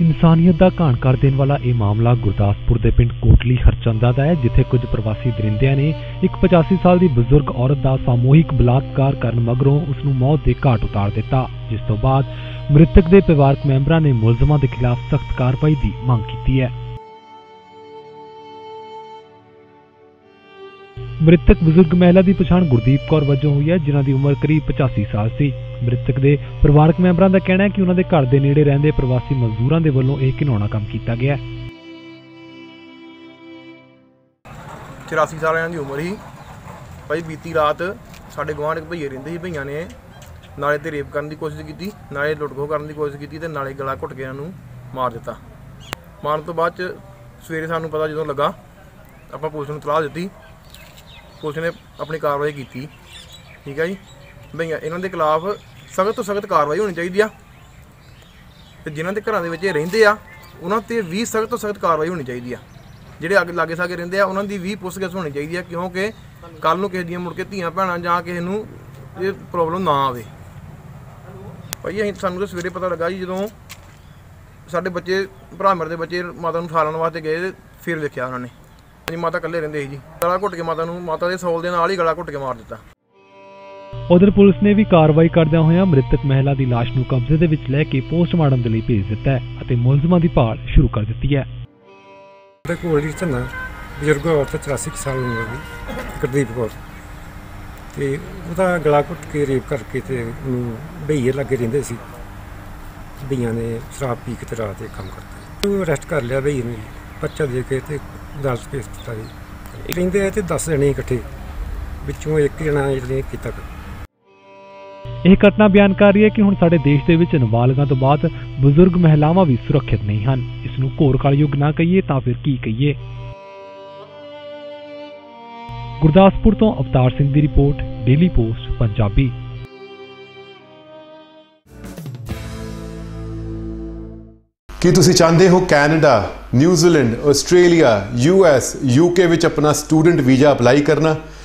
ਇਨਸਾਨੀਅਤ ਦਾ ਘਾਣ ਕਰ ਦੇਣ ਵਾਲਾ ਇਹ ਮਾਮਲਾ ਗੁਰਦਾਸਪੁਰ ਦੇ ਪਿੰਡ ਕੋਟਲੀ ਹਰਚੰਦਾ ਦਾ ਹੈ, ਜਿੱਥੇ ਕੁਝ ਪ੍ਰਵਾਸੀ ਦਰਿੰਦਿਆਂ ਨੇ ਇੱਕ 85 ਸਾਲ ਦੀ ਬਜ਼ੁਰਗ ਔਰਤ ਦਾ ਸਾਮੂਹਿਕ ਬਲਾਤਕਾਰ ਕਰਨ ਮਗਰੋਂ ਉਸ ਨੂੰ ਮੌਤ ਦੇ ਘਾਟ ਉਤਾਰ ਦਿੱਤਾ, ਜਿਸ ਤੋਂ ਬਾਅਦ ਮ੍ਰਿਤਕ ਦੇ ਪਰਿਵਾਰਕ ਮੈਂਬਰਾਂ ਨੇ ਮੁਲਜ਼ਮਾਂ ਦੇ ਖਿਲਾਫ ਸਖਤ ਕਾਰਵਾਈ ਦੀ ਮੰਗ ਕੀਤੀ ਹੈ। ਮ੍ਰਿਤਕ ਬਜ਼ੁਰਗ ਮਹਿਲਾ ਦੀ ਪਛਾਣ ਗੁਰਦੀਪ ਕੌਰ ਵਜੋਂ ਹੋਈ ਹੈ, ਜਿਨ੍ਹਾਂ ਦੀ ਉਮਰ ਕਰੀਬ 85 ਸਾਲ ਸੀ। ਮ੍ਰਿਤਕ ਦੇ ਪਰਿਵਾਰਕ ਮੈਂਬਰਾਂ ਦਾ ਕਹਿਣਾ ਹੈ ਕਿ ਉਹਨਾਂ ਦੇ ਘਰ ਦੇ ਨੇੜੇ ਰਹਿੰਦੇ ਪ੍ਰਵਾਸੀ ਮਜ਼ਦੂਰਾਂ ਦੇ ਵੱਲੋਂ ਇਹ ਘਿਨਾਉਣਾ ਕੰਮ ਕੀਤਾ ਗਿਆ ਹੈ। 84 ਸਾਲਾਂ ਦੀ ਉਮਰ ਸੀ ਭਾਈ ਬੀਤੀ ਰਾਤ ਸਾਡੇ ਗੁਆਂਢ ਇੱਕ ਭਈਏ ਰਹਿੰਦੇ ਸੀ, ਭਈਆਂ ਨੇ ਨਾਲੇ ਤੇ ਰੇਪ ਕਰਨ ਦੀ ਕੋਸ਼ਿਸ਼ ਕੀਤੀ, ਨਾਲੇ ਲੁੱਟਖੋ ਕਰਨ ਦੀ ਕੋਸ਼ਿਸ਼ ਕੀਤੀ ਤੇ ਨਾਲੇ ਗਲਾ ਘੁੱਟ ਕੇ ਇਹਨਾਂ ਨੂੰ ਮਾਰ ਦਿੱਤਾ। ਮਾਰਨ ਤੋਂ ਬਾਅਦ ਚ ਸਵੇਰੇ ਸਾਨੂੰ ਪਤਾ ਜਦੋਂ ਲੱਗਾ, ਆਪਾਂ ਪੁਲਿਸ ਨੂੰ ਤਲਾਹ ਦਿੱਤੀ। ਪੁਲਿਸ ਨੇ ਆਪਣੀ ਕਾਰਵਾਈ ਕੀਤੀ। ਠੀਕ ਹੈ ਜੀ? ਭਈਆ, ਇਹਨਾਂ ਦੇ ਖਿਲਾਫ ਸਖਤ ਤੋਂ ਸਖਤ ਕਾਰਵਾਈ ਹੋਣੀ ਚਾਹੀਦੀ ਆ। ਤੇ ਜਿਨ੍ਹਾਂ ਦੇ ਘਰਾਂ ਦੇ ਵਿੱਚ ਇਹ ਰਹਿੰਦੇ ਆ, ਉਹਨਾਂ ਤੇ ਵੀ ਸਖਤ ਤੋਂ ਸਖਤ ਕਾਰਵਾਈ ਹੋਣੀ ਚਾਹੀਦੀ ਆ। ਜਿਹੜੇ ਅੱਗੇ ਲਾਗੇ ਸਾਗੇ ਰਹਿੰਦੇ ਆ, ਉਹਨਾਂ ਦੀ ਵੀ ਪੁੱਛਗਿੱਛ ਹੋਣੀ ਚਾਹੀਦੀ ਆ, ਕਿਉਂਕਿ ਕੱਲ ਨੂੰ ਕਿਸੇ ਦੀਆਂ ਮੁੜ ਕੇ ਧੀਆਂ ਭੈਣਾਂ ਜਾਂ ਕਿਸੇ ਨੂੰ ਇਹ ਪ੍ਰੋਬਲਮ ਨਾ ਆਵੇ। ਭਾਈ, ਅਸੀਂ ਸਾਨੂੰ ਤਾਂ ਸਵੇਰੇ ਪਤਾ ਲੱਗਾ ਜੀ, ਜਦੋਂ ਸਾਡੇ ਬੱਚੇ ਭਰਾ ਮੇਰੇ ਦੇ ਬੱਚੇ ਮਾਤਾ ਨੂੰ ਠਾਲਣ ਵਾਸਤੇ ਗਏ ਫਿਰ ਦੇਖਿਆ ਉਹਨਾਂ ਨੇ। ਜੀ ਮਾਤਾ ਇਕੱਲੇ ਰਹਿੰਦੇ ਸੀ ਜੀ। ਗਲਾ ਘੁੱਟ ਕੇ ਮਾਤਾ ਨੂੰ, ਮਾਤਾ ਦੇ ਸੌਲ ਦੇ ਨਾਲ ਹੀ ਗਲਾ ਘੁੱਟ ਕੇ ਮਾਰ ਦਿੱਤਾ। ਉਧਰ ਪੁਲਿਸ ਨੇ ਵੀ ਕਾਰਵਾਈ ਕਰਦਿਆਂ ਹੋਇਆਂ ਮ੍ਰਿਤਕ ਮਹਿਲਾ ਦੀ ਲਾਸ਼ ਨੂੰ ਕਬਜ਼ੇ ਦੇ ਵਿੱਚ ਲੈ ਕੇ ਪੋਸਟਮਾਰਟਮ ਦੇ ਲਈ ਭੇਜ ਦਿੱਤਾ ਹੈ ਅਤੇ ਮੁਲਜ਼ਮਾਂ ਦੀ ਭਾਲ ਸ਼ੁਰੂ ਕਰ ਦਿੱਤੀ ਹੈ। ਉਹਦੇ ਕੋਲ ਹੀ ਧੰਨਾ ਬਜ਼ੁਰਗ ਔਰਤ 84 ਕੁ ਸਾਲ ਉਮਰ ਦੀ ਗੁਰਦੀਪ ਕੌਰ। ਤੇ ਉਹਦਾ ਗਲਾ ਘੁੱਟ ਕੇ ਰੇਪ ਕਰਕੇ ਤੇ ਉਹਨੂੰ ਬਈਏ ਲੱਗੇ ਰਹਿੰਦੇ ਸੀ। ਬਈਆਂ ਨੇ ਸ਼ਰਾਬ ਪੀ ਕੇ ਤੇ ਰਾਤ ਕੰਮ ਕਰਤਾ। ਉਹ ਅਰੈਸਟ ਕਰ ਲਿਆ ਬਈਏ ਨੂੰ ਪਰਚਾ ਦੇ ਕੇ ਤੇ ਅਦਾਲਤ ਭੇਜ ਦਿੱਤਾ ਜੀ। ਰਹਿੰਦੇ ਆ ਤੇ 10 ਜਣੇ ਇਕੱਠੇ ਵਿੱਚੋਂ ਇੱਕ ਜਣਾ ਜਿਹੜੇ ਕੀਤਾ ਇਹ ਘਟਨਾ ਬਿਆਨ ਕਰ ਰਹੀ ਹੈ ਕਿ ਹੁਣ ਸਾਡੇ ਦੇਸ਼ ਦੇ ਵਿੱਚ ਨਾਬਾਲਗਾਂ ਤੋਂ ਬਾਅਦ ਬਜ਼ੁਰਗ ਮਹਿਲਾਵਾਂ ਵੀ ਸੁਰੱਖਿਅਤ ਨਹੀਂ ਹਨ। ਇਸ ਨੂੰ ਘੋਰ ਕਲਯੁਗ ਨਾ ਕਹੀਏ ਤਾਂ ਫਿਰ ਕੀ ਕਹੀਏ? ਗੁਰਦਾਸਪੁਰ ਤੋਂ ਅਵਤਾਰ ਸਿੰਘ ਦੀ ਰਿਪੋਰਟ, ਡੇਲੀ ਪੋਸਟ, ਪੰਜਾਬੀ। ਕੀ ਤੁਸੀਂ ਚਾਹੁੰਦੇ ਹੋ Canada, New Zealand, Australia US UK ਵਿੱਚ ਆਪਣਾ ਸਟੂਡੈਂਟ ਵੀਜ਼ਾ ਅਪਲਾਈ ਕਰਨਾ?